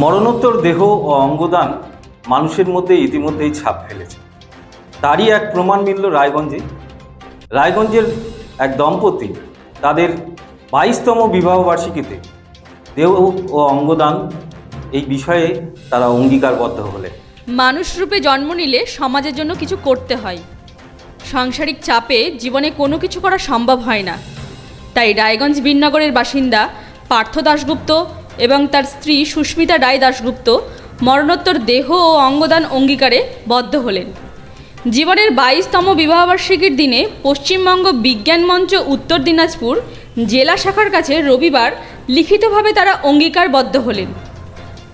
মরণোত্তর দেহ ও অঙ্গদান মানুষের মধ্যে ইতিমধ্যেই ছাপ ফেলেছে। তারই এক প্রমাণ মিলল রায়গঞ্জে। রায়গঞ্জের এক দম্পতি তাদের বাইশতম বিবাহবার্ষিকীতে দেহ ও অঙ্গদান এই বিষয়ে তারা অঙ্গীকারবদ্ধ হলেন। মানুষ রূপে জন্ম নিলে সমাজের জন্য কিছু করতে হয়। সাংসারিক চাপে জীবনে কোনো কিছু করা সম্ভব হয় না। তাই রায়গঞ্জ বীরনগরের বাসিন্দা পার্থ দাশগুপ্ত এবং তার স্ত্রী সুস্মিতা রায় দাশগুপ্ত মরণোত্তর দেহ ও অঙ্গদান অঙ্গীকারে বদ্ধ হলেন। জীবনের বাইশতম বিবাহবার্ষিকীর দিনে পশ্চিমবঙ্গ বিজ্ঞান মঞ্চ উত্তর দিনাজপুর জেলা শাখার কাছে রবিবার লিখিতভাবে তারা অঙ্গীকারবদ্ধ হলেন।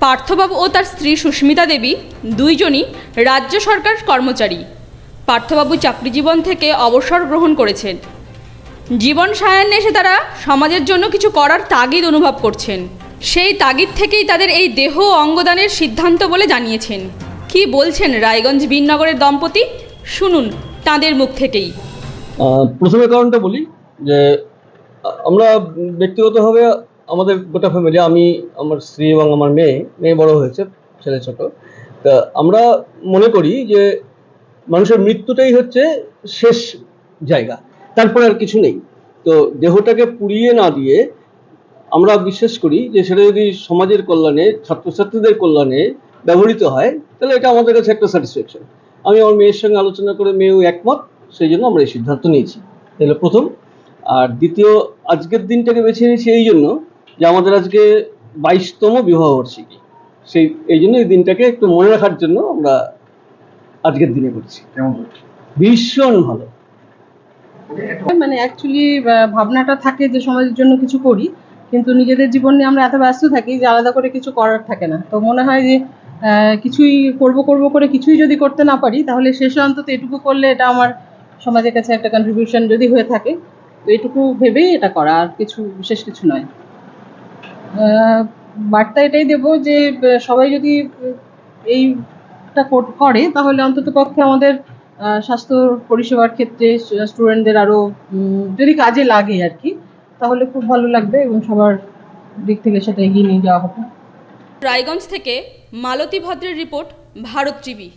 পার্থবাবু ও তার স্ত্রী সুস্মিতা দেবী দুইজনই রাজ্য সরকার কর্মচারী। পার্থবাবু চাকরি জীবন থেকে অবসর গ্রহণ করেছেন। জীবন সায়ান্নে এসে তারা সমাজের জন্য কিছু করার তাগিদ অনুভব করছেন। সেই তাগিদ থেকেই তাদের এই দেহ অঙ্গদানের সিদ্ধান্ত বলে জানিয়েছেন। কি বলছেন রায়গঞ্জ বীরনগরের দম্পতি? শুনুন তাদের মুখ থেকেই। প্রথমে কারণটা বলি যে, আমরা ব্যক্তিগতভাবে আমাদের গোটা ফ্যামিলি আমি, আমার স্ত্রী এবং আমার মেয়ে মেয়ে বড় হয়েছে, ছেলে ছোট। তা আমরা মনে করি যে, মানুষের মৃত্যুটাই হচ্ছে শেষ জায়গা, তারপরে আর কিছু নেই। তো দেহটাকে পুড়িয়ে না দিয়ে আমরা বিশ্বাস করি যে সেটা যদি সমাজের কল্যাণে ছাত্রছাত্রীদের কল্যাণে ব্যবহৃত হয় তাহলে এটা আমাদের কাছে একটা স্যাটিসফ্যাকশন আমি আমার মেয়ের সঙ্গে আলোচনা করে মেয়েও একমত সেই জন্য আমরা এই সিদ্ধান্ত নিয়েছি। তাহলে প্রথম। আর দ্বিতীয় আজকের দিনটাকে বেছে নিয়েছি এই জন্য যে আমাদের আজকে বাইশতম বিবাহ বার্ষিকী সেই এই জন্য এই দিনটাকে একটু মনে রাখার জন্য আমরা আজকের দিনে করছি। ভীষণ ভালো। মানে অ্যাকচুয়ালি ভাবনাটা থাকে যে সমাজের জন্য কিছু করি। কিন্তু নিজেদের জীবন নিয়ে আমরা এত ব্যস্ত থাকি যে আলাদা করে কিছু করার থাকে না। তো মনে হয় যে কিছুই করব করব করে কিছুই যদি করতে না পারি, তাহলে শেষে অন্তত এটুকু করলে এটা আমার সমাজের কাছে একটা কন্ট্রিবিউশন যদি হয়ে থাকে, তো এটুকু ভেবেই এটা করা আর কিছু, বিশেষ কিছু নয়। বার্তা এটাই দেব যে সবাই যদি এইটা করে তাহলে অন্তত পক্ষে আমাদের স্বাস্থ্য পরিষেবার ক্ষেত্রে স্টুডেন্টদের আরও যদি কাজে লাগে আর কি তাহলে খুব ভালো লাগবে এবং সবার দিক থেকে সেটা এগিয়ে নিয়ে যাওয়া হবে। রায়গঞ্জ থেকে মালতী ভদ্রের রিপোর্ট, ভারত টিভি।